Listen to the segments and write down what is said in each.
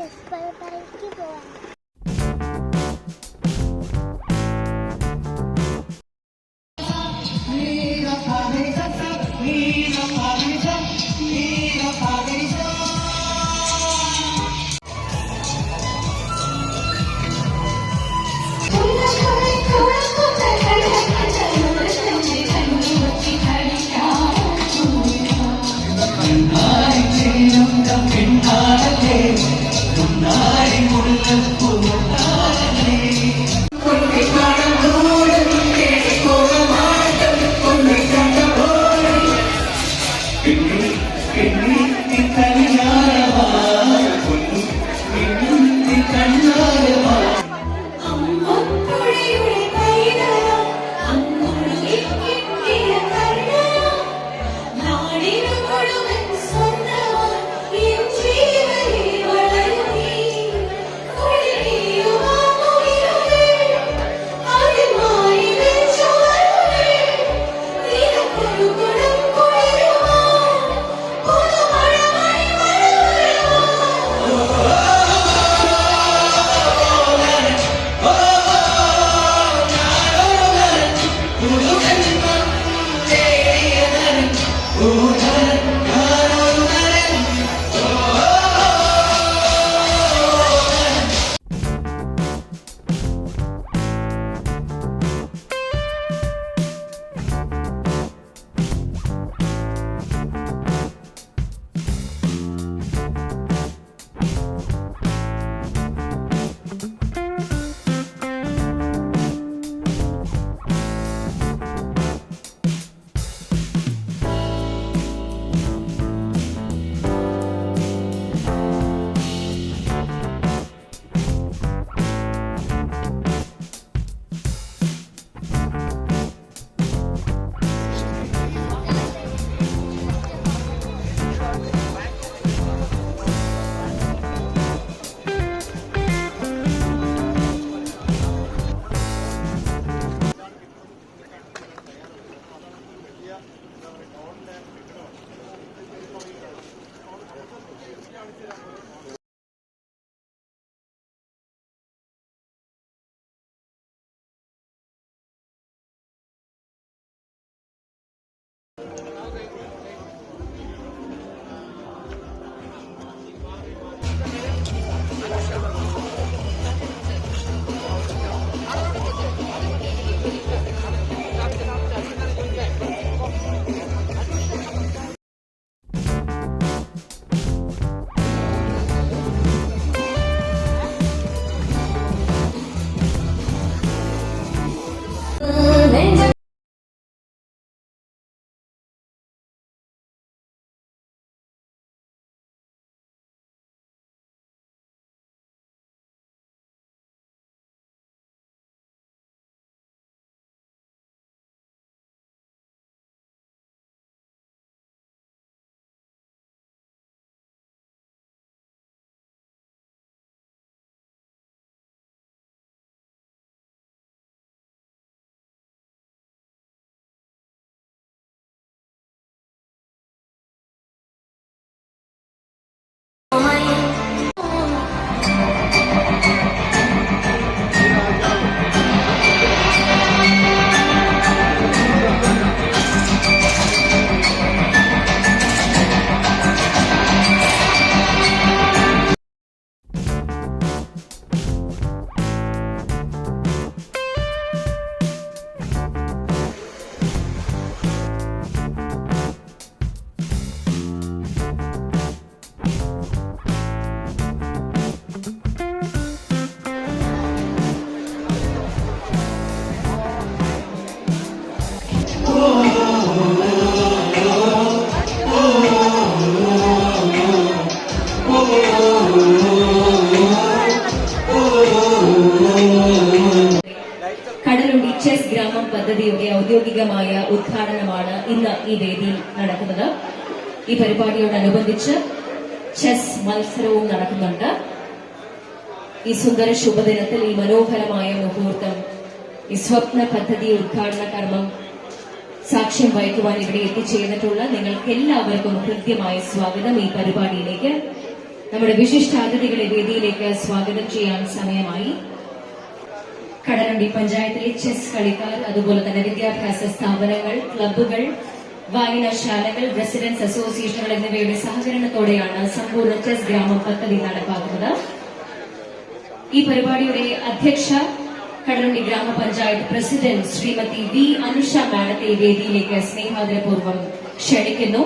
Chess പരിപാടിക്ക് പോവാം അമ്മപ്പുഴയുടെ ഔദ്യോഗികമായ ഉദ്ഘാടനമാണ് ഇന്ന് ഈ വേദിയിൽ നടക്കുന്നത്. ഈ പരിപാടിയോടനുബന്ധിച്ച് ചെസ് മത്സരവും നടക്കുന്നുണ്ട്. ഈ സുന്ദര ശുഭദിനത്തിൽ ഈ മനോഹരമായ മുഹൂർത്തം ഈ സ്വപ്ന പദ്ധതി ഉദ്ഘാടന കർമ്മം സാക്ഷ്യം വഹിക്കുവാൻ ഇവിടെ എത്തിച്ചേർന്നിട്ടുള്ള നിങ്ങൾക്ക് എല്ലാവർക്കും ഹൃദ്യമായ സ്വാഗതം ഈ പരിപാടിയിലേക്ക്. നമ്മുടെ വിശിഷ്ടാതിഥികളെ വേദിയിലേക്ക് സ്വാഗതം ചെയ്യാൻ സമയമായി. കടലുണ്ടി പഞ്ചായത്തിലെ ചെസ് കളിക്കാർ അതുപോലെ തന്നെ വിദ്യാഭ്യാസ സ്ഥാപനങ്ങൾ ക്ലബ്ബുകൾ വായനശാലകൾ റെസിഡൻസ് അസോസിയേഷനുകൾ എന്നിവയുടെ സഹകരണത്തോടെയാണ് സമ്പൂർണ ചെസ് ഗ്രാമം പദ്ധതി നടപ്പാക്കുന്നത്. ഈ പരിപാടിയുടെ അധ്യക്ഷ കടലുണ്ടി ഗ്രാമപഞ്ചായത്ത് പ്രസിഡന്റ് ശ്രീമതി വി അനുഷ മാഡത്തെ വേദിയിലേക്ക് സ്നേഹാദരപൂർവം ക്ഷണിക്കുന്നു.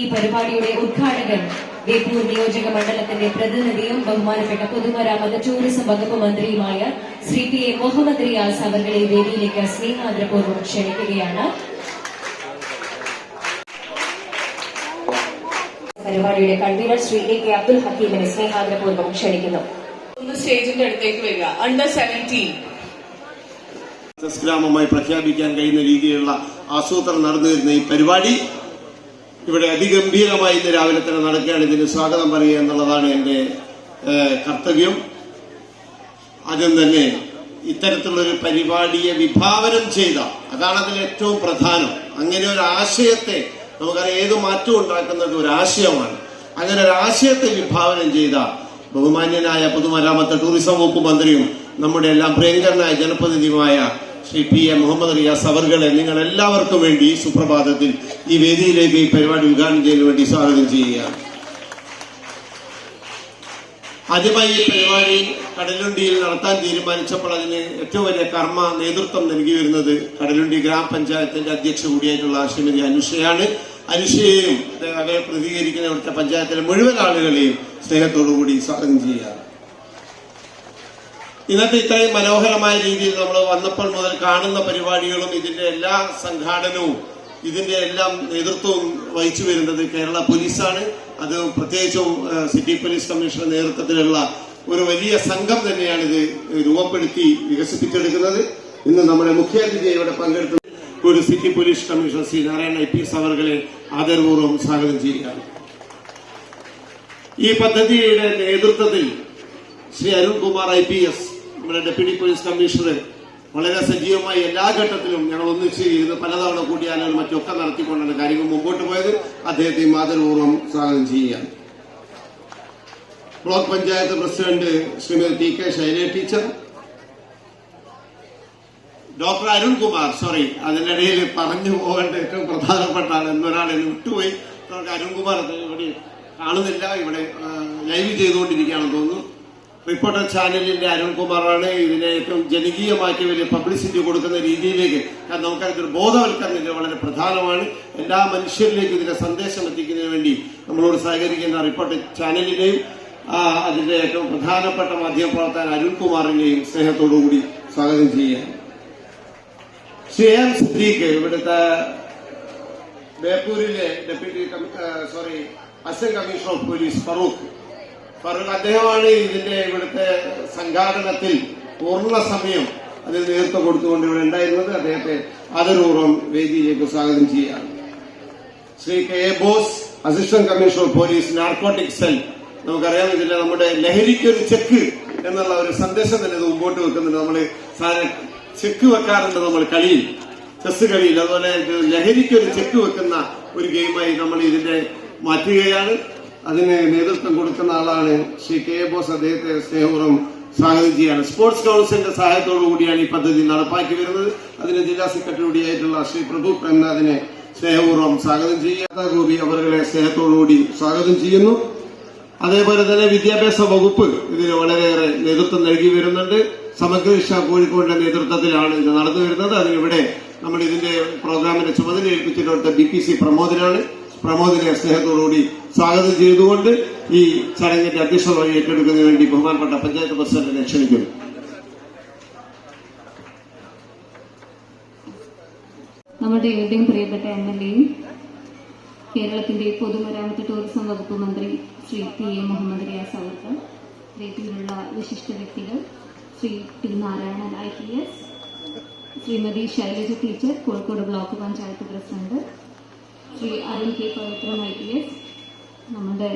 ഈ പരിപാടിയുടെ ഉദ്ഘാടകൻ ബേപ്പൂർ നിയോജക മണ്ഡലത്തിന്റെ പ്രതിനിധിയും ബഹുമാനപ്പെട്ട പൊതുമരാമത്ത് ടൂറിസം വകുപ്പ് മന്ത്രിയുമായ ശ്രീ പി എ മുഹമ്മദ് റിയാസ് അവരുടെ വേദിയിലേക്ക് സ്നേഹാദരപൂർവം ക്ഷണിക്കുകയാണ്. പരിപാടിയുടെ convener Shri A K Abdul ഹക്കീമിനെ സ്നേഹാദരപൂർവം ക്ഷണിക്കുന്നു. ഒന്ന് സ്റ്റേജിന്റെ അടുത്തേക്ക് വരിക. അണ്ടർ സെവന്റീൻ ഗ്രാമമായി പ്രഖ്യാപിക്കാൻ കഴിയുന്ന രീതിയിലുള്ള ആസൂത്രണം നടന്നു വരുന്ന ഈ പരിപാടി ഇവിടെ അതിഗംഭീരമായി ഇന്ന് രാവിലെ തന്നെ നടക്കുകയാണ്. ഇതിന് സ്വാഗതം പറയുക എന്നുള്ളതാണ് എന്റെ കർത്തവ്യം. ആദ്യം തന്നെ ഇത്തരത്തിലുള്ളൊരു പരിപാടിയെ വിഭാവനം ചെയ്ത അതാണ് അതിൽ ഏറ്റവും പ്രധാനം. അങ്ങനെ ഒരു ആശയത്തെ നമുക്കറിയാം ഏത് മാറ്റം ഉണ്ടാക്കുന്നത് ഒരു ആശയമാണ്. അങ്ങനെ ഒരു ആശയത്തെ വിഭാവനം ചെയ്ത ബഹുമാന്യനായ പൊതുമരാമത്ത് ടൂറിസം വകുപ്പ് മന്ത്രിയും നമ്മുടെ എല്ലാം പ്രിയങ്കരനായ ജനപ്രതിനിധിയുമായ ശ്രീ പി എ മുഹമ്മദ് റിയാസ് അവർകളെ നിങ്ങൾ എല്ലാവർക്കും വേണ്ടി ഈ സുപ്രഭാതത്തിൽ ഈ വേദിയിലേക്ക് ഈ പരിപാടി ഉദ്ഘാടനം ചെയ്യാൻ വേണ്ടി സ്വാഗതം ചെയ്യുകയാണ്. ആദ്യമായി ഈ പരിപാടി കടലുണ്ടിയിൽ നടത്താൻ തീരുമാനിച്ചപ്പോൾ അതിന് ഏറ്റവും വലിയ കർമ്മ നേതൃത്വം നൽകി വരുന്നത് കടലുണ്ടി ഗ്രാമപഞ്ചായത്തിന്റെ അധ്യക്ഷ കൂടിയായിട്ടുള്ള ശ്രീമതി അനുഷയാണ് അനുഷയെയും അവരെ പ്രതികരിക്കുന്ന ഇവിടുത്തെ പഞ്ചായത്തിലെ മുഴുവൻ ആളുകളെയും സ്നേഹത്തോടു കൂടി സ്വാഗതം ചെയ്യുകയാണ്. ഇന്നത്തെ ഇത്രയും മനോഹരമായ രീതിയിൽ നമ്മൾ വന്നപ്പോൾ മുതൽ കാണുന്ന പരിപാടികളും ഇതിന്റെ എല്ലാ സംഘാടനവും ഇതിന്റെ എല്ലാം നേതൃത്വവും വഹിച്ചു വരുന്നത് കേരള പോലീസാണ്. അത് പ്രത്യേകിച്ചും സിറ്റി പോലീസ് കമ്മീഷണർ നേതൃത്വത്തിലുള്ള ഒരു വലിയ സംഘം തന്നെയാണ് ഇത് രൂപപ്പെടുത്തി വികസിപ്പിച്ചെടുക്കുന്നത്. ഇന്ന് നമ്മുടെ മുഖ്യാതിഥിയെ ഇവിടെ പങ്കെടുത്ത ഒരു city police commissioner Shri Narayana I P S അവറുകളെ ആദരപൂർവം സ്വാഗതം ചെയ്യുകയാണ്. ഈ പദ്ധതിയുടെ നേതൃത്വത്തിൽ Shri Arunkumar I P S നമ്മുടെ ഡെപ്യൂട്ടി പോലീസ് കമ്മീഷണർ വളരെ സജീവമായി എല്ലാ ഘട്ടത്തിലും ഞങ്ങൾ ഒന്നിച്ച് ഇരുന്ന് പലതവണ കൂടിയാലും മറ്റൊക്കെ നടത്തിക്കൊണ്ടാണ് കാര്യങ്ങൾ മുമ്പോട്ട് പോയത്. അദ്ദേഹത്തെ മാതൃപൂർവം സ്വാഗതം ചെയ്യുകയാണ്. Block panchayat president Shrimati T K Shailaja teacher doctor Arunkumar sorry അതിനിടയിൽ പറഞ്ഞു പോകേണ്ട ഏറ്റവും പ്രധാനപ്പെട്ട ആൾ എന്നൊരാൾ എന്നെ വിട്ടുപോയി. ഡോക്ടർ അരുൺകുമാർ ഇവിടെ കാണുന്നില്ല ഇവിടെ ലൈവ് ചെയ്തുകൊണ്ടിരിക്കുകയാണെന്ന് തോന്നുന്നു. റിപ്പോർട്ടർ ചാനലിന്റെ അരുൺകുമാറാണ് ഇതിനെ ഏറ്റവും ജനകീയമാക്കി വലിയ പബ്ലിസിറ്റി കൊടുക്കുന്ന രീതിയിലേക്ക് കാരണം നമുക്കതിനൊരു ബോധവൽക്കരണം വളരെ പ്രധാനമാണ്. എല്ലാ മനുഷ്യരിലേക്കും ഇതിന്റെ സന്ദേശം എത്തിക്കുന്നതിന് വേണ്ടി നമ്മളോട് സഹകരിക്കുന്ന റിപ്പോർട്ടർ ചാനലിനെയും അതിന്റെ ഏറ്റവും പ്രധാനപ്പെട്ട മാധ്യമ പ്രവർത്തകൻ അരുൺകുമാറിനെയും സ്നേഹത്തോടുകൂടി സ്വാഗതം ചെയ്യാൻ ശ്രീ സിദ്ദീഖ് ഇവിടുത്തെ ബേപ്പൂരിലെ deputy sorry assistant commissioner of police Feroke Feroke അദ്ദേഹമാണ് ഇതിന്റെ ഇവിടുത്തെ സംഘാടനത്തിൽ പൂർണ സമയം അതിൽ നേതൃത്വം കൊടുത്തുകൊണ്ട് ഇവിടെ ഉണ്ടായിരുന്നത്. അദ്ദേഹത്തെ ആദരപൂർവം വേദിയിലേക്ക് സ്വാഗതം ചെയ്യുകയാണ്. Shri K A Bose assistant commissioner police narcotic cell നമുക്കറിയാം ഇതിൽ നമ്മുടെ ലഹരിക്കൊരു ചെക്ക് എന്നുള്ള ഒരു സന്ദേശം തന്നെ ഇത് മുമ്പോട്ട് വെക്കുന്നുണ്ട്. നമ്മൾ ചെക്ക് വെക്കാറുണ്ട് നമ്മൾ കളിയിൽ. ചെസ് കളിയിൽ. അതുപോലെ ലഹരിക്കൊരു ചെക്ക് വെക്കുന്ന ഒരു ഗെയിമായി നമ്മൾ ഇതിന്റെ മാറ്റുകയാണ്. അതിന് നേതൃത്വം കൊടുക്കുന്ന ആളാണ് ശ്രീ കെ ബോസ്. അദ്ദേഹത്തെ സ്നേഹപൂർവം സ്വാഗതം ചെയ്യാണ്. സ്പോർട്സ് കൗൺസിലിന്റെ സഹായത്തോടു കൂടിയാണ് ഈ പദ്ധതി നടപ്പാക്കി വരുന്നത്. അതിന് ജില്ലാ സെക്രട്ടറി കൂടിയായിട്ടുള്ള ശ്രീ പ്രഭു പ്രേംനാഥിനെ സ്നേഹപൂർവം സ്വാഗതം ചെയ്യാത്ത ഗോപി അവരുടെ സ്നേഹത്തോടുകൂടി സ്വാഗതം ചെയ്യുന്നു. അതേപോലെ തന്നെ വിദ്യാഭ്യാസ വകുപ്പ് ഇതിന് വളരെയേറെ നേതൃത്വം നൽകി വരുന്നുണ്ട്. സമഗ്ര ശിക്ഷ കോഴിക്കോടിന്റെ നേതൃത്വത്തിലാണ് ഇത് നടന്നു വരുന്നത്. അതിനിവിടെ നമ്മൾ ഇതിന്റെ പ്രോഗ്രാമിന്റെ ചുമതല ഏൽപ്പിച്ചിട്ടുള്ള ബി പി സി പ്രമോദിനാണ്. പ്രമോദിനെ സ്നേഹത്തോടുകൂടി സ്വാഗതം ചെയ്തുകൊണ്ട് ഈ ചടങ്ങിന്റെ അധ്യക്ഷത വഴി ഏറ്റെടുക്കുന്നതിന് വേണ്ടി ബഹുമാനപ്പെട്ട പഞ്ചായത്ത് പ്രസിഡന്റിനെ ക്ഷണിക്കുന്നു. നമ്മുടെ ഏവരുടെയും പ്രിയപ്പെട്ട എം എൽ എയും കേരളത്തിന്റെ പൊതുമരാമത്ത് ടൂറിസം വകുപ്പ് മന്ത്രി ശ്രീ പി എ മുഹമ്മദ് റിയാസ് അവർക്ക് വേദിയിലുള്ള വിശിഷ്ട വ്യക്തികൾ Shri T Narayanan I P S Shrimati Shailaja teacher Kozhikode block panchayat president Shri Arun K Pavithran I P S നമ്മുടെ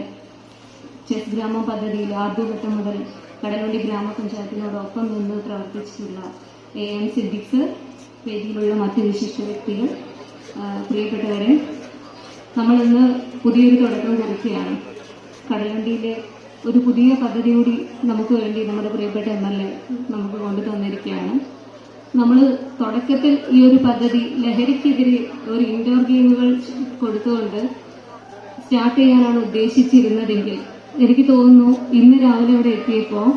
ചെസ് ഗ്രാമ പദ്ധതിയിൽ ആദ്യഘട്ടം മുതൽ കടലുണ്ടി ഗ്രാമപഞ്ചായത്തിനോടൊപ്പം നിന്ന് പ്രവർത്തിച്ചിട്ടുള്ള എ എം സിദ്ദിഖ് സർ മറ്റ് വിശിഷ്ട വ്യക്തികൾ പ്രിയപ്പെട്ടവരെ നമ്മളിന്ന് പുതിയൊരു തുടക്കം കുറിക്കുകയാണ്. കടലണ്ടിയിലെ ഒരു പുതിയ പദ്ധതി കൂടി നമുക്ക് വേണ്ടി നമ്മുടെ പ്രിയപ്പെട്ട എം എൽ എ നമുക്ക് കൊണ്ടു തന്നിരിക്കുകയാണ്. നമ്മൾ തുടക്കത്തിൽ ഈ ഒരു പദ്ധതി ലഹരിക്കെതിരെ ഒരു ഇൻഡോർ ഗെയിമുകൾ കൊടുത്തുകൊണ്ട് സ്റ്റാർട്ട് ചെയ്യാനാണ് ഉദ്ദേശിച്ചിരുന്നതെങ്കിൽ എനിക്ക് തോന്നുന്നു ഇന്ന് രാവിലെ ഇവിടെ എത്തിയപ്പോൾ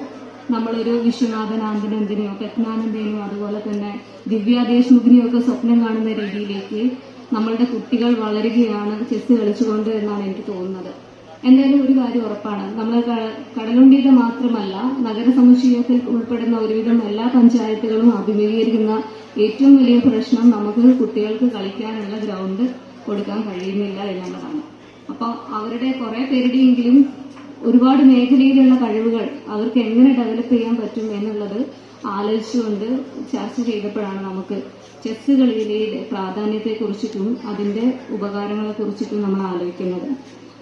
നമ്മളൊരു വിശ്വനാഥൻ ആനന്ദനെന്തിനെയോ പത്മാനന്ദനെയോ അതുപോലെ തന്നെ ദിവ്യ ദേശ്മുഖിനെയോ ഒക്കെ സ്വപ്നം കാണുന്ന രീതിയിലേക്ക് നമ്മളുടെ കുട്ടികൾ വളരുകയാണ് ചെസ് കളിച്ചുകൊണ്ട് എന്നാണ് എനിക്ക് തോന്നുന്നത്. എന്തായാലും ഒരു കാര്യം ഉറപ്പാണ്. നമ്മൾ കടലുണ്ടിയുടെ മാത്രമല്ല നഗര സമുച്ചയത്തിൽ ഉൾപ്പെടുന്ന ഒരുവിധം എല്ലാ പഞ്ചായത്തുകളും അഭിമുഖീകരിക്കുന്ന ഏറ്റവും വലിയ പ്രശ്നം നമുക്ക് കുട്ടികൾക്ക് കളിക്കാനുള്ള ഗ്രൗണ്ട് കൊടുക്കാൻ കഴിയുന്നില്ല എന്നുള്ളതാണ്. അപ്പോൾ അവരുടെ കുറെ പേരുടെയെങ്കിലും ഒരുപാട് മേഖലയിലുള്ള കഴിവുകൾ അവർക്ക് എങ്ങനെ ഡെവലപ്പ് ചെയ്യാൻ പറ്റും എന്നുള്ളത് ആലോചിച്ചുകൊണ്ട് ചർച്ച ചെയ്തപ്പോഴാണ് നമുക്ക് ചെസ് കളിയിലെ പ്രാധാന്യത്തെക്കുറിച്ചിട്ടും അതിന്റെ ഉപകാരങ്ങളെക്കുറിച്ചിട്ടും നമ്മൾ ആലോചിക്കുന്നത്.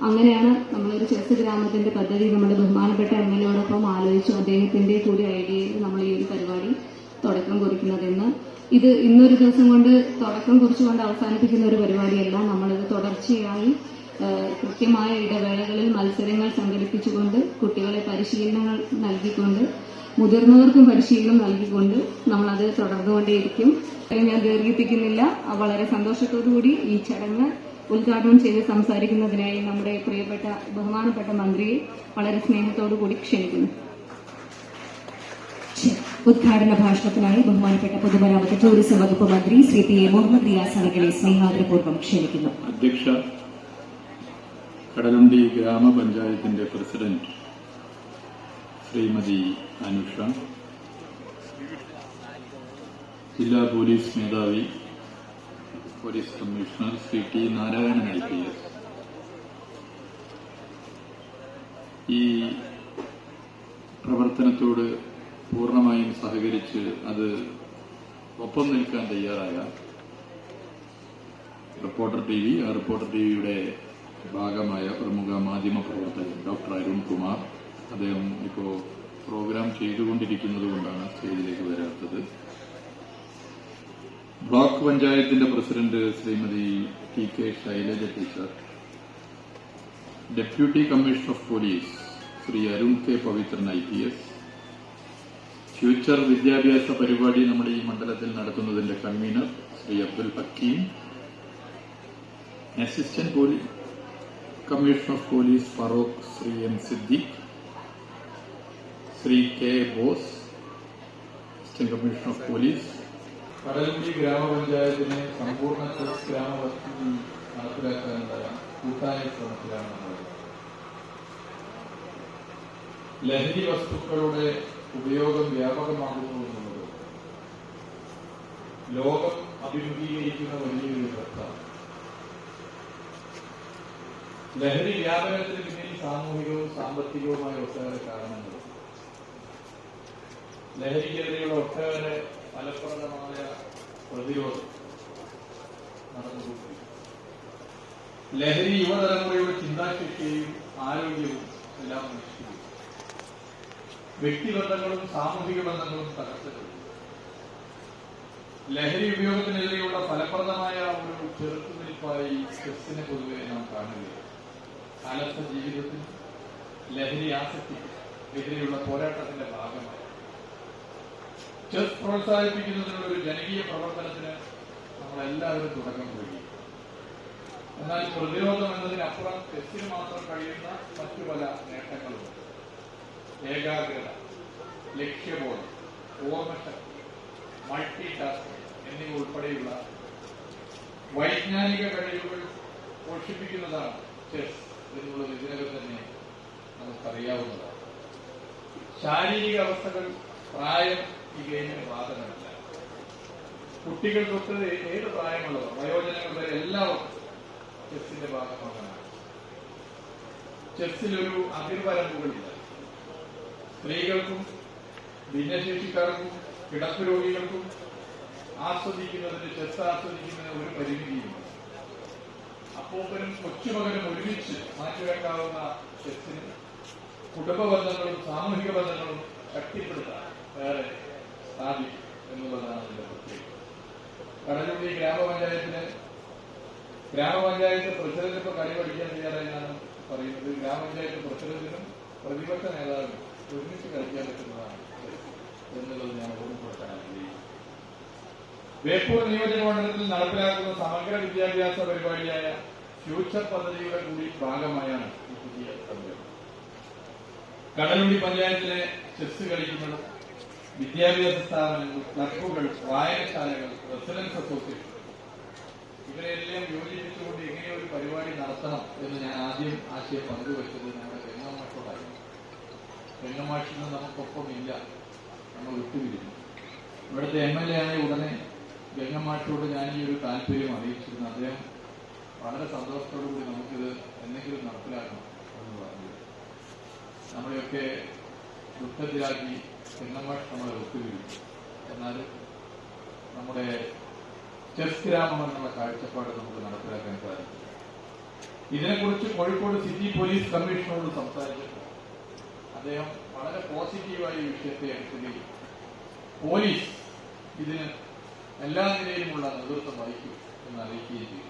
അങ്ങനെയാണ് നമ്മളൊരു ചെസ് ഗ്രാമത്തിന്റെ പദ്ധതി നമ്മുടെ ബഹുമാനപ്പെട്ട എം എൽ എയോടൊപ്പം ആലോചിച്ചു അദ്ദേഹത്തിന്റെ കൂടി ഐഡിയയിൽ നമ്മൾ ഈ ഒരു പരിപാടി തുടക്കം കുറിക്കുന്നതെന്ന്. ഇത് ഇന്നൊരു ദിവസം കൊണ്ട് തുടക്കം കുറിച്ചുകൊണ്ട് അവസാനിപ്പിക്കുന്ന ഒരു പരിപാടിയല്ല. നമ്മളിത് തുടർച്ചയായി കൃത്യമായ ഇടവേളകളിൽ മത്സരങ്ങൾ സംഘടിപ്പിച്ചുകൊണ്ട് കുട്ടികളെ പരിശീലനങ്ങൾ നൽകിക്കൊണ്ട് മുതിർന്നവർക്കും പരിശീലനം നൽകിക്കൊണ്ട് നമ്മളത് തുടർന്നുകൊണ്ടേയിരിക്കും. ഞാൻ ദീർഘിപ്പിക്കുന്നില്ല. വളരെ വളരെ സന്തോഷത്തോടുകൂടി ഈ ചടങ്ങ് ഉദ്ഘാടനം ചെയ്ത് സംസാരിക്കുന്നതിനായി നമ്മുടെ പ്രിയപ്പെട്ട ബഹുമാനപ്പെട്ട മന്ത്രിയെ വളരെ സ്നേഹത്തോടു കൂടി ക്ഷണിക്കുന്നു. ഉദ്ഘാടന ഭാഷണത്തിനായി ബഹുമാനപ്പെട്ട പൊതുമരാമത്ത് ടൂറിസം വകുപ്പ് മന്ത്രി ശ്രീ പി എ മുഹമ്മദ് റിയാസ് അവരുടെ സ്നേഹാദരപൂർവം ക്ഷണിക്കുന്നു അധ്യക്ഷ കടലുണ്ടി ഗ്രാമപഞ്ചായത്തിന്റെ പ്രസിഡന്റ് ശ്രീമതി അനുഷ ജില്ലാ പോലീസ് മേധാവി police commissioner Shri T Narayanan S ഈ പ്രവർത്തനത്തോട് പൂർണമായും സഹകരിച്ച് അത് ഒപ്പം നിൽക്കാൻ തയ്യാറായ റിപ്പോർട്ടർ ടി വി ആ റിപ്പോർട്ടർ ടി വിയുടെ ഭാഗമായ പ്രമുഖ മാധ്യമ പ്രവർത്തകൻ ഡോക്ടർ അരുൺ കുമാർ അദ്ദേഹം ഇപ്പോൾ പ്രോഗ്രാം ചെയ്തുകൊണ്ടിരിക്കുന്നത് കൊണ്ടാണ് സ്റ്റേജിലേക്ക് വരാത്തത്. ബ്ലോക്ക് പഞ്ചായത്തിന്റെ president Shrimati T K Shailaja teacher deputy commissioner of police Shri Arun K Pavithran I P S. Future വിദ്യാഭ്യാസ പരിപാടി നമ്മുടെ ഈ മണ്ഡലത്തിൽ നടത്തുന്നതിന്റെ convener Shri Abdul Hakkim. Assistant police commissioner of police Feroke Shri M Siddique. Shri K Bose assistant commissioner of police Kadalundi ഗ്രാമപഞ്ചായത്തിനെ സമ്പൂർണ സ്വച്ഛ് ഗ്രാമ പദ്ധതി നടപ്പിലാക്കാനുള്ള കൂട്ടായ ശ്രമത്തിലാണ് നമ്മൾ ലഹരി വസ്തുക്കളുടെ ഉപയോഗം വ്യാപകമാകുന്നു എന്നുള്ളത് ലോകം അഭിമുഖീകരിക്കുന്ന വലിയൊരു പ്രശ്നമാണ് ലഹരി വ്യാപനത്തിന് പിന്നിൽ സാമൂഹികവും സാമ്പത്തികവുമായ ഒട്ടേറെ കാരണങ്ങൾ ലഹരിക്കെതിരെയുള്ള ഒട്ടേറെ ഫലപ്രദമായ പ്രതിരോധം നടന്നുകൊണ്ടിരിക്കുന്നു ലഹരി യുവതലമുറയുടെ ചിന്താശക്തിയും ആരോഗ്യവും എല്ലാം നശിക്കുന്നു വ്യക്തിബന്ധങ്ങളും സാമൂഹിക ബന്ധങ്ങളും തകർത്തിട്ടുണ്ട്. ലഹരി ഉപയോഗത്തിനെതിരെയുള്ള ഫലപ്രദമായ ഒരു ചെറുത്തുനിൽപ്പായി ചെസ്സിനെ പൊതുവെ നാം കാണുകയാണ്. കാലത്തെ ജീവിതത്തിൽ ലഹരി ആസക്തിക്ക് എതിരെയുള്ള പോരാട്ടത്തിന്റെ ഭാഗമായി. ചെസ് പ്രോത്സാഹിപ്പിക്കുന്നതിനുള്ള ഒരു ജനകീയ പ്രവർത്തനത്തിന് നമ്മളെല്ലാവരും തുടക്കം കുറിക്കും. എന്നാൽ പ്രതിരോധം എന്നതിനപ്പുറം ചെസ്സിന് മാത്രം കഴിയുന്ന മറ്റു പല നേട്ടങ്ങളും ഏകാഗ്രത ലക്ഷ്യബോധം ഓർമ്മശക്തി മൾട്ടി ടാസ്കിംഗ് എന്നിവ ഉൾപ്പെടെയുള്ള വൈജ്ഞാനിക കഴിവുകൾ പോഷിപ്പിക്കുന്നതാണ് ചെസ് എന്നുള്ളത് ഇതിനകം തന്നെ നമുക്കറിയാവുന്നതാണ്. ശാരീരിക അവസ്ഥകൾ പ്രായം ഈ ഗെയിമിന് കുട്ടികൾ തൊട്ട് ഏത് പ്രായമുള്ളവർ? വയോജനങ്ങൾ വരെ എല്ലാവർക്കും ചെസ്സിന്റെ ഭാഗമാകാനാണ്. ചെസ്സിലൊരു അതിർവരമ്പുകളില്ല. സ്ത്രീകൾക്കും ഭിന്നശേഷിക്കാർക്കും കിടപ്പ് രോഗികൾക്കും ആസ്വദിക്കുന്നതിന് ചെസ് ആസ്വദിക്കുന്നതിന് ഒരു പരിമിതിയുമില്ല അപ്പോപ്പനും കൊച്ചുമകനും ഒരുമിച്ച് മാറ്റിവെക്കാവുന്ന ചെസ്സിന് കുടുംബ ബന്ധങ്ങളും സാമൂഹിക ബന്ധങ്ങളും ശക്തിപ്പെടുത്താൻ വേറെ സാധിക്കും എന്നുള്ളതാണ് അതിന്റെ പ്രത്യേകത. കടലുണ്ടി ഗ്രാമപഞ്ചായത്തിന് ഗ്രാമപഞ്ചായത്ത് പ്രസിഡന്റ് ഇപ്പൊ കളി പഠിക്കാൻ തയ്യാറായെന്നാണ് പറയുന്നത്. ഗ്രാമപഞ്ചായത്ത് പ്രസിഡന്റിനും പ്രതിപക്ഷ നേതാവിനും ഒരുമിച്ച് കളിക്കാൻ പറ്റുന്നതാണ് എന്നുള്ളത് ഞാൻ ഓർമ്മപ്പെടുത്താൻ ആഗ്രഹിക്കുന്നു. ബേപ്പൂർ നിയോജക മണ്ഡലത്തിൽ നടപ്പിലാക്കുന്ന സമഗ്ര വിദ്യാഭ്യാസ പരിപാടിയായ ഫ്യൂച്ചർ പദ്ധതിയുടെ കൂടി ഭാഗമായാണ് ഈ പുതിയ കടലുണ്ടി പഞ്ചായത്തിലെ ചെസ് കളിക്കുന്നതും വിദ്യാഭ്യാസ സ്ഥാപനങ്ങൾ ക്ലബുകൾ വായനശാലകൾ റെസിഡൻസ് അസോസിയേഷൻ. ഇവരെല്ലാം യോജിപ്പിച്ചുകൊണ്ട് എങ്ങനെ ഒരു പരിപാടി നടത്തണം എന്ന് ഞാൻ ആദ്യം ആശയം പങ്കുവച്ചത് ഞങ്ങളുടെ രംഗമാഷോടായിരുന്നു ഗംഗമാഷിൽ നിന്ന് നമുക്കൊപ്പം ഇല്ല. നമ്മൾ വിട്ടുപിരിഞ്ഞു. ഇവിടുത്തെ എം എൽ എ ആയ ഉടനെ രംഗമാഷോട് ഞാൻ ഈ ഒരു താല്പര്യം അറിയിച്ചിരുന്നു. അദ്ദേഹം വളരെ സന്തോഷത്തോടുകൂടി നമുക്കിത് എന്തെങ്കിലും നടപ്പിലാക്കണം എന്ന് പറഞ്ഞു. നമ്മളെയൊക്കെ ദുഃഖത്തിലാക്കി ഗംഗമാഷ് നമ്മളെ വിട്ടുപിരിഞ്ഞു എന്നാൽ നമ്മുടെ ചെസ് ഗ്രാമം എന്നുള്ള കാഴ്ചപ്പാട് നമുക്ക് നടപ്പിലാക്കാൻ സാധിക്കും. ഇതിനെക്കുറിച്ച് കോഴിക്കോട് സിറ്റി പോലീസ് കമ്മീഷണറോട് സംസാരിച്ചപ്പോൾ അദ്ദേഹം വളരെ പോസിറ്റീവായ വിഷയത്തെ എടുക്കുകയും പോലീസ് ഇതിന് എല്ലാ നിലയിലുമുള്ള നേതൃത്വം വഹിക്കും എന്ന് അറിയിക്കുകയും ചെയ്തു.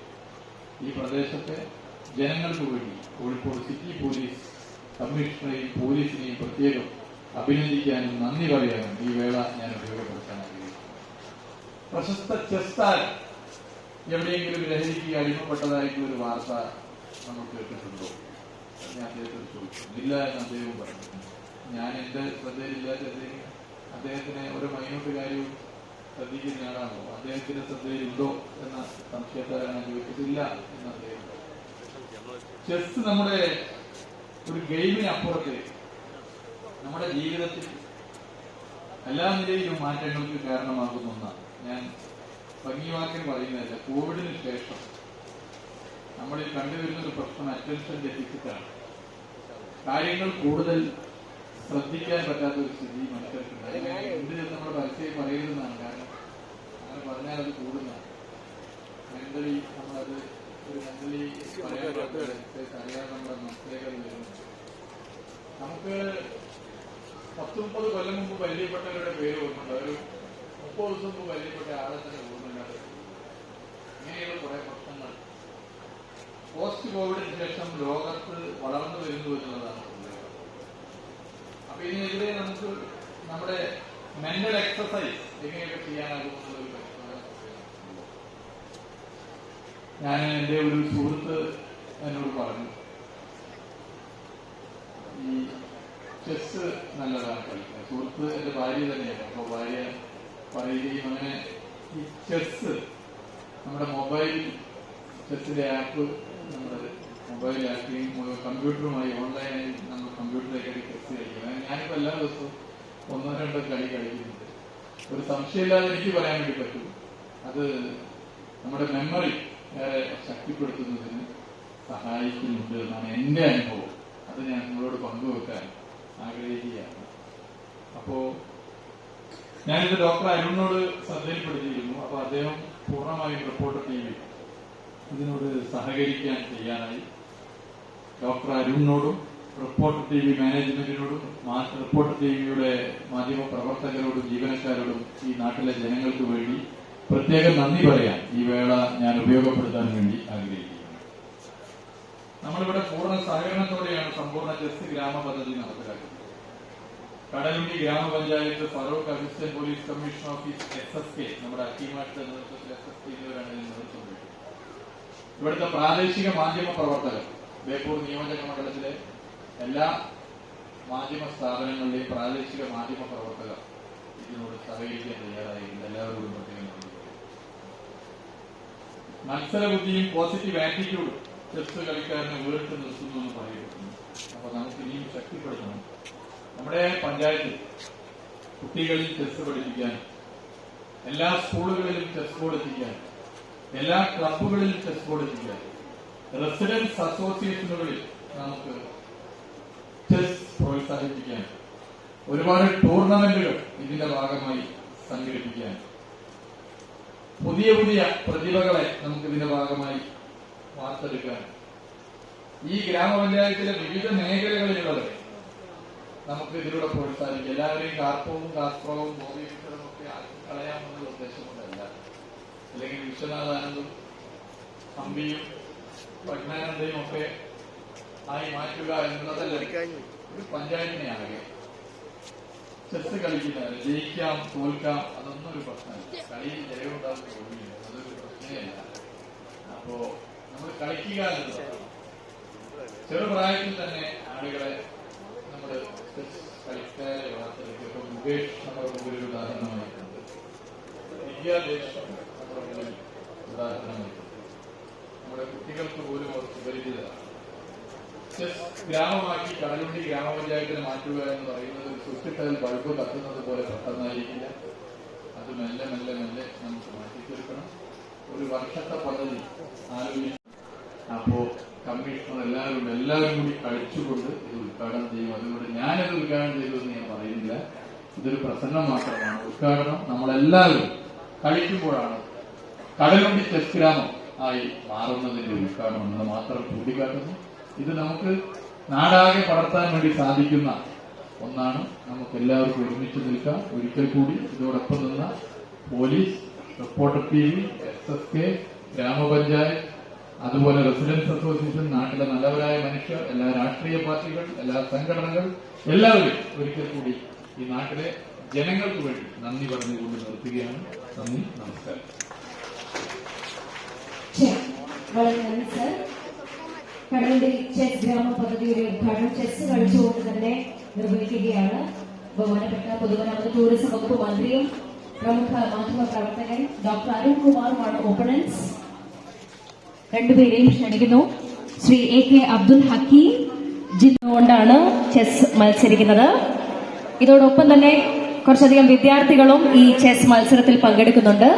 ഈ പ്രദേശത്തെ ജനങ്ങൾക്ക് വേണ്ടി കോഴിക്കോട് സിറ്റി പോലീസ് കമ്മീഷണറെയും പോലീസിനെയും പ്രത്യേകം അഭിനന്ദിക്കാനും നന്ദി പറയാനും ഈ വേള ഞാൻ ഉപയോഗപ്പെടുത്താൻ ആഗ്രഹിക്കുന്നു. പ്രശസ്ത ചെസ് എവിടെയെങ്കിലും ലഹരിക്ക് അടിമപ്പെട്ടതായിട്ടുള്ള ഒരു വാർത്ത നമ്മൾ കേട്ടിട്ടുണ്ടോ? ഞാൻ അദ്ദേഹത്തോട് ചോദിച്ചു. ഇല്ല എന്ന് അദ്ദേഹം പറഞ്ഞു. ഞാൻ എന്റെ ശ്രദ്ധയിലില്ലാത്ത അദ്ദേഹം അദ്ദേഹത്തിന് ഒരു മൈനോട്ട് കാര്യവും ശ്രദ്ധിക്കുന്ന ആളാണോ? അദ്ദേഹത്തിന്റെ ശ്രദ്ധയിലുണ്ടോ എന്ന സംശയത്താലാണ് ചോദിച്ചിട്ടില്ല എന്ന് അദ്ദേഹം. ചെസ് നമ്മുടെ ഒരു ഗെയിമിന് അപ്പുറത്ത് നമ്മുടെ ജീവിതത്തിൽ എല്ലാ നിലയിലും മാറ്റങ്ങൾക്ക് കാരണമാകുന്ന ഒന്നാണ്. ഞാൻ ഭംഗിവാക്യം പറയുന്നതല്ല കോവിഡിന് ശേഷം നമ്മളിൽ കണ്ടുവരുന്ന ഒരു പ്രശ്നം അറ്റൻഷൻ ഡെഫിസിറ്റാണ്. കാര്യങ്ങൾ കൂടുതൽ ശ്രദ്ധിക്കാൻ പറ്റാത്ത ഒരു സ്ഥിതി മനുഷ്യർക്കുണ്ട്. എന്ത് നമ്മൾ പരസ്യം പറയരുതെന്നാണ്. കാരണം അങ്ങനെ പറഞ്ഞാൽ അത് കൂടുന്നതാണ്. മെന്റലി നമ്മളത് ഒരു മെന്റലി പറയാൻ പറ്റാത്ത അറിയാതെ നമ്മുടെ മനസ്സിലേക്ക് അത് വരുന്നു നമുക്ക് പത്ത് മുപ്പത് കൊല്ലം മുമ്പ് പരിചയപ്പെട്ടവരുടെ പേര് ഓർമ്മയുണ്ട്. ഒരു മുപ്പത് ദിവസം മുമ്പ് പരിചയപ്പെട്ട ആളെ തന്നെ ഓർമ്മയുണ്ട് ഇങ്ങനെയുള്ള കുറെ പ്രശ്നങ്ങൾ. പോസ്റ്റ് കോവിഡിന് ശേഷം ലോകത്ത് വളർന്നു വരുന്നു എന്നുള്ളതാണ്. അപ്പൊ ഇതിനെതിരെ നമുക്ക് നമ്മുടെ മെന്റൽ എക്സസൈസ് എങ്ങനെയൊക്കെ ചെയ്യാനാകും എന്നുള്ളൊരു ഞാൻ എന്റെ ഒരു സുഹൃത്ത് എന്നോട് പറഞ്ഞു ഈ ചെസ് നല്ലതാണ് കളിക്കുന്നത് സുഹൃത്ത് എന്റെ ഭാര്യ തന്നെയാണ്. അപ്പൊ ഭാര്യ പറയുകയും അങ്ങനെ ഈ ചെസ് നമ്മുടെ മൊബൈൽ ചെസ്സിന്റെ ആപ്പ് നമ്മുടെ മൊബൈൽ ആപ്പിയും കമ്പ്യൂട്ടറുമായി ഓൺലൈനായി നമ്മൾ കമ്പ്യൂട്ടറിലേക്ക് ചെസ് കളിക്കും. അങ്ങനെ ഞാനിപ്പോ എല്ലാ ദിവസവും ഒന്നോ രണ്ടോ കളി കളിക്കുന്നുണ്ട്. ഒരു സംശയമില്ലാതെ എനിക്ക് പറയാൻ വേണ്ടി പറ്റും. അത് നമ്മുടെ മെമ്മറി ഏറെ ശക്തിപ്പെടുത്തുന്നതിന് സഹായിക്കുന്നുണ്ട് എന്നാണ് എന്റെ അനുഭവം. അത് ഞാൻ നിങ്ങളോട് പങ്കുവെക്കാൻ ആഗ്രഹിക്കുകയാണ്. അപ്പോ ഞാനിത് ഡോക്ടർ അരുണിനോട് ശ്രദ്ധയിൽപ്പെടുത്തിയിരുന്നു അപ്പൊ അദ്ദേഹം പൂർണമായും റിപ്പോർട്ട് ടി വി ഇതിനോട് സഹകരിക്കാൻ ചെയ്യാനായി ഡോക്ടർ അരുണിനോടും റിപ്പോർട്ട് ടി വി മാനേജ്മെന്റിനോടും റിപ്പോർട്ട് ടി വിയുടെ മാധ്യമ പ്രവർത്തകരോടും ജീവനക്കാരോടും ഈ നാട്ടിലെ ജനങ്ങൾക്ക് വേണ്ടി പ്രത്യേകം നന്ദി പറയാൻ ഈ വേള ഞാൻ ഉപയോഗപ്പെടുത്താൻ വേണ്ടി ആഗ്രഹിക്കുന്നു. നമ്മളിവിടെ പൂർണ സഹകരണത്തോടെയാണ് സമ്പൂർണ ജസ്റ്റ് ഗ്രാമ പദ്ധതി നടപ്പിലാക്കുന്നത്. കടലുണ്ടി ഗ്രാമപഞ്ചായത്ത് Feroke assistant police commission office S S K നമ്മുടെ അക്കീമാരുടെ നേതൃത്വത്തിൽ എസ് എസ് കെ എന്നിവരാണ് ഇതിന് നേതൃത്വം ഇവിടുത്തെ പ്രാദേശിക മാധ്യമ പ്രവർത്തകർ ബേപ്പൂർ നിയോജക മണ്ഡലത്തിലെ എല്ലാ മാധ്യമ സ്ഥാപനങ്ങളിലെയും പ്രാദേശിക മാധ്യമ പ്രവർത്തകർ ഇതിനോട് സഹകരിക്കാൻ തയ്യാറായിട്ടുണ്ട്. എല്ലാവരോടും പ്രത്യേകം മത്സരബുദ്ധിയും പോസിറ്റീവ് ആറ്റിറ്റ്യൂഡും ചെസ് കളിക്കാരനെ വീഴ്ത്തി നിർത്തുന്നു എന്ന് പറയുന്നു. അപ്പൊ നമുക്ക് ഇനിയും ശക്തിപ്പെടുത്തണം. നമ്മുടെ പഞ്ചായത്തിൽ കുട്ടികളിൽ ചെസ് പഠിപ്പിക്കാൻ എല്ലാ സ്കൂളുകളിലും ചെസ് ബോർഡ് എത്തിക്കാൻ എല്ലാ ക്ലബുകളിലും ചെസ് ബോർഡ് എത്തിക്കാൻ റെസിഡൻസ് അസോസിയേഷനുകളിൽ നമുക്ക് ചെസ് പ്രോത്സാഹിപ്പിക്കാൻ ഒരുപാട് ടൂർണമെന്റുകൾ ഇതിന്റെ ഭാഗമായി സംഘടിപ്പിക്കാൻ പുതിയ പുതിയ പ്രതിഭകളെ നമുക്ക് ഇതിന്റെ ഭാഗമായി വാർത്തെടുക്കാൻ. ഈ ഗ്രാമപഞ്ചായത്തിലെ വിവിധ മേഖലകളിലുള്ളത് നമുക്ക് ഇതിലൂടെ പ്രോത്സാഹിക്കും എല്ലാവരെയും കാർപ്പവും കാസ്ത്രവും ബോബീശ്വരും ഒക്കെ കളയാമെന്നുള്ള ഉദ്ദേശം കൊണ്ടല്ല അല്ലെങ്കിൽ വിശ്വനാഥാനന്ദും അമ്പിയും പ്രജ്ഞാനന്ദയും ഒക്കെ ആയി മാറ്റുക എന്നതല്ല ഒരു പഞ്ചായത്തിനെയാകെ. ചെസ് കളിക്കുന്നവര് ജയിക്കാം തോൽക്കാം അതൊന്നും ഒരു പ്രശ്നമല്ല. കളിയിൽ ജയമുണ്ടാകുന്ന അതൊരു പ്രശ്നമല്ല അപ്പോ നമ്മൾ കളിക്കുക എന്നുള്ളത് ചെറുപ്രായത്തിൽ തന്നെ ആളുകളെ നമ്മൾ കളിക്കാരെ വളർത്തലേക്ക് ഇപ്പൊ മുകേഷ് നമ്മുടെ മുമ്പിൽ ഒരു ഉദാഹരണമായിട്ടുണ്ട് വിദ്യാദേശം നമ്മുടെ മുമ്പിൽ ഉദാഹരണമായിട്ടുണ്ട് നമ്മുടെ കുട്ടികൾക്ക് പോലും അവർ സുപരിചിതരാണ്. ചെസ് ഗ്രാമമാക്കി കടലുണ്ടി ഗ്രാമപഞ്ചായത്തിന് മാറ്റുക എന്ന് പറയുന്നത് സുട്ടിട്ടതിൽ ബൾബ് കത്തുന്നത് പോലെ പെട്ടെന്നായിരിക്കില്ല അത് മെല്ലെ മെല്ലെ മെല്ലെ നമുക്ക് മാറ്റി തീർക്കണം ഒരു വർഷത്തെ പദ്ധതി ആലോചിക്കും അപ്പോ കമ്മീഷണർ എല്ലാവരും എല്ലാവരും കൂടി കഴിച്ചുകൊണ്ട് ഇത് ഉദ്ഘാടനം ചെയ്യും. അതുകൊണ്ട് ഞാനത് ഉദ്ഘാടനം ചെയ്തു എന്ന് ഞാൻ പറയുന്നില്ല. ഇതൊരു പ്രസംഗം മാത്രമാണ്. ഉദ്ഘാടനം നമ്മളെല്ലാവരും കളിക്കുമ്പോഴാണ് കടലുണ്ടി ചെസ് ഗ്രാമം ആയി മാറുന്നതിന്റെ ഉദ്ഘാടനം എന്ന് മാത്രം ചൂണ്ടിക്കാട്ടുന്നു. ഇത് നമുക്ക് നാടാകെ പടർത്താൻ വേണ്ടി സാധിക്കുന്ന ഒന്നാണ്. നമുക്ക് എല്ലാവർക്കും ഒരുമിച്ച് നിൽക്കാം. ഒരിക്കൽ കൂടി ഇതോടൊപ്പം നിന്ന police reporter T V S S K ഗ്രാമപഞ്ചായത്ത് അതുപോലെ റെസിഡൻസ് അസോസിയേഷൻ നാട്ടിലെ നല്ലവരായ മനുഷ്യർ എല്ലാ രാഷ്ട്രീയ പാർട്ടികൾ എല്ലാ സംഘടനകൾ എല്ലാവരും ഒരിക്കൽ കൂടി ഈ നാട്ടിലെ ജനങ്ങൾക്ക് വേണ്ടി നന്ദി പറഞ്ഞുകൊണ്ട് നിർത്തുകയാണ്. നന്ദി നമസ്കാരം. സർ കടലുണ്ടി ചെസ് ഗ്രാമ പദ്ധതിയുടെ ഉദ്ഘാടനം ചെസ് കളിച്ചുകൊണ്ട് തന്നെ നിർവഹിക്കുകയാണ്. ബഹുമാനപ്പെട്ട ടൂറിസം വകുപ്പ് മന്ത്രിയും പ്രമുഖ മാധ്യമ പ്രവർത്തകൻ ഡോക്ടർ അരുൺകുമാറുമാണ് ഓപ്പണൻസ്. രണ്ടുപേരെയും ക്ഷണിക്കുന്നു. ശ്രീ എ കെ അബ്ദുൽ ഹക്കീം ജിന്നുകൊണ്ടാണ് ചെസ് മത്സരിക്കുന്നത്. ഇതോടൊപ്പം തന്നെ കുറച്ചധികം വിദ്യാർത്ഥികളും ഈ ചെസ് മത്സരത്തിൽ പങ്കെടുക്കുന്നുണ്ട്.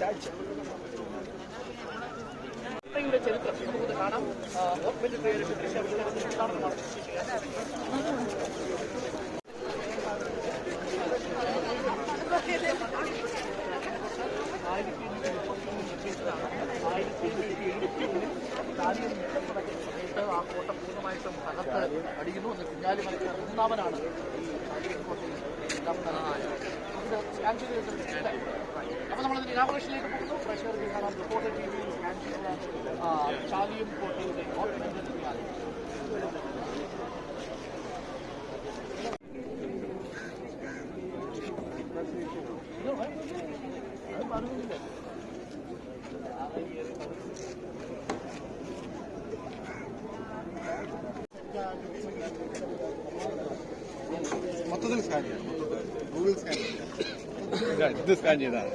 ചരിത്രം നമുക്ക് കാണാം. ഓപ്പറേറ്റ് ട്രെയിനിന്റെ ദൃശ്യാവിഷ്കാരത്തിൽ എന്താണെന്ന് ആയിരത്തി എണ്ണൂറ്റി മുപ്പത്തിമൂന്ന് നിർദ്ദേശിച്ചതാണ് ആയിരത്തി എണ്ണൂറ്റി എഴുപത്തി ഒന്നിൽ സ്റ്റാലിയൻ തുടങ്ങിയ സമയത്ത് ആ കോട്ട പൂർണമായിട്ടും തകർത്ത് അടിക്കുന്നു എന്ന് കുഞ്ഞാലി മലക്കാർ ഒന്നാമനാണ് ഈ സ്റ്റാലിയൻ കോട്ടയിൽ നടന്നത് സ്കാൻ വെച്ചിട്ടുണ്ട് അപ്പോൾ നമ്മൾ ഇനാഗുറേഷനിലേക്ക് പോകുന്നു പ്രേക്ഷകർക്ക് കാണാം റിപ്പോർട്ടർ ടി വിയിൽ സ്കാൻ ചെയ്തുള്ള ആ, ചാലിയം കോട്ടയുടെ ഓർണമെന്റ് മൊത്തത്തിൽ സ്കാൻ ചെയ്യാം ഗൂഗിൾ സ്കാൻ ചെയ്യാം ഇത് സ്കാൻ ചെയ്താണ്